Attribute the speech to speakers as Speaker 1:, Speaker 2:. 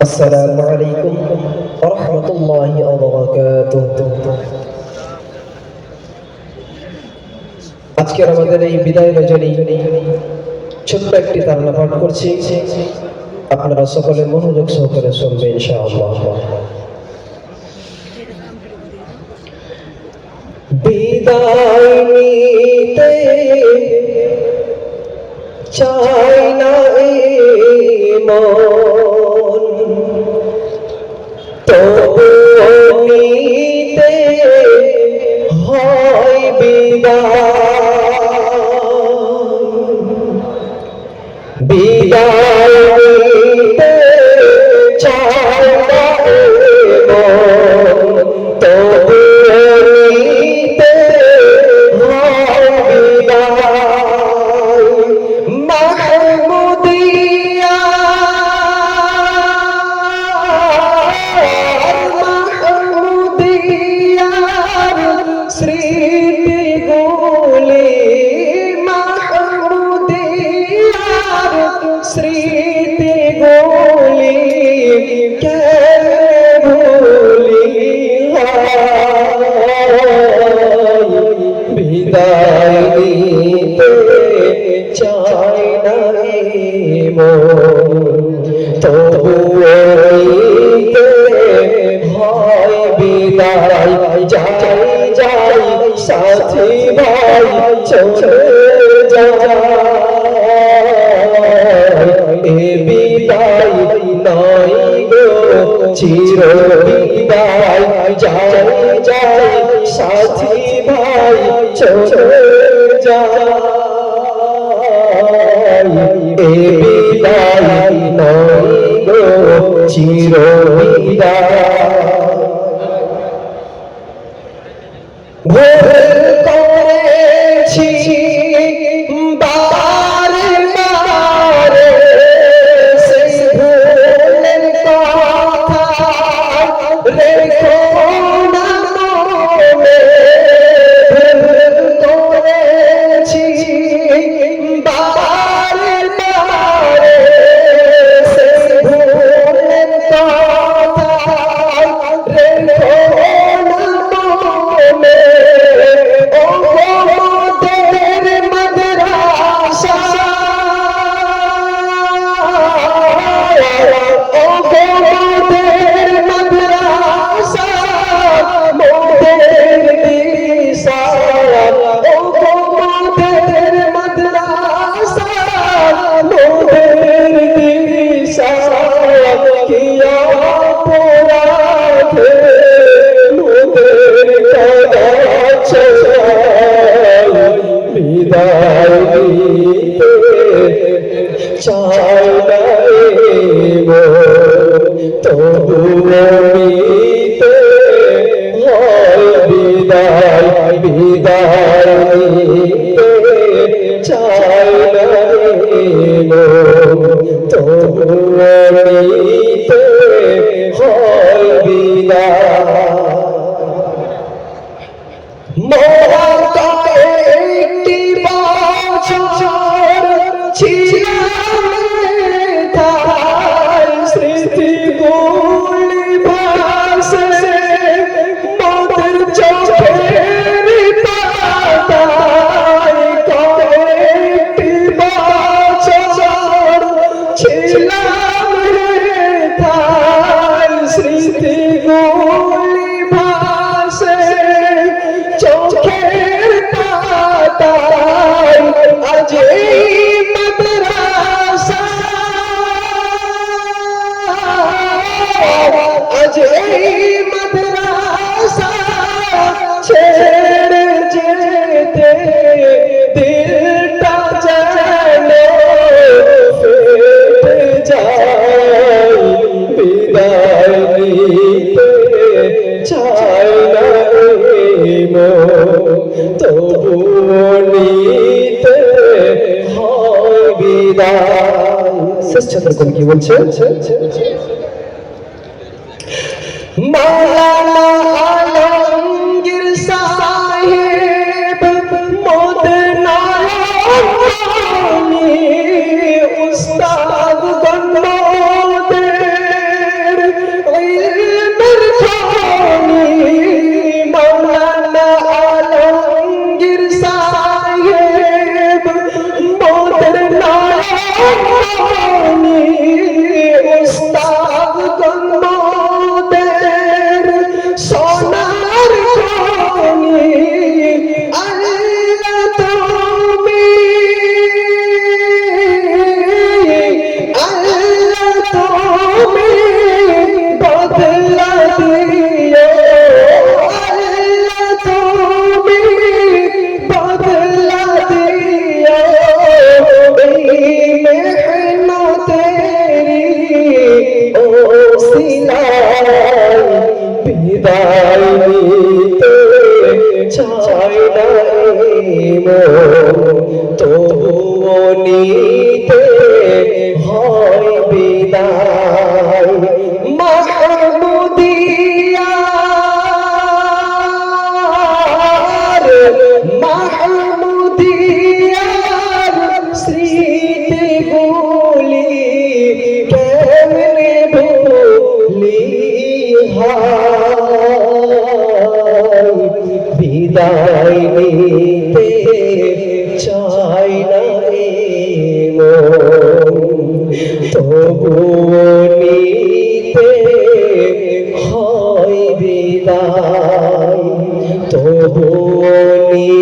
Speaker 1: السلام عليكم ورحمة الله وبركاته আজকের আমাদের এই বিদায় রজনী ছোট্ট একটি তারণা পাঠ করছি আপনারা সকলে মনোযোগ সহকারে শুনবেন ইনশাআল্লাহ বিদায় নিতে চাই না এই মন বিদায় বিদায় নিতে চাই না মন তবু নিতে হয় বিদায় যাই যাই সাথী ভাই চলে এ বিদায় নয় গো চির বিদায় যাই যাই সাথী ভাই চলে যায় এ বিদায় নয় গো চির বিদায় চাই তবু ছাত্র কোন কি বলছে? মাওলানা তবু অনেক চাই না তবুও নিতে হয় বিদায় তবুও নিতে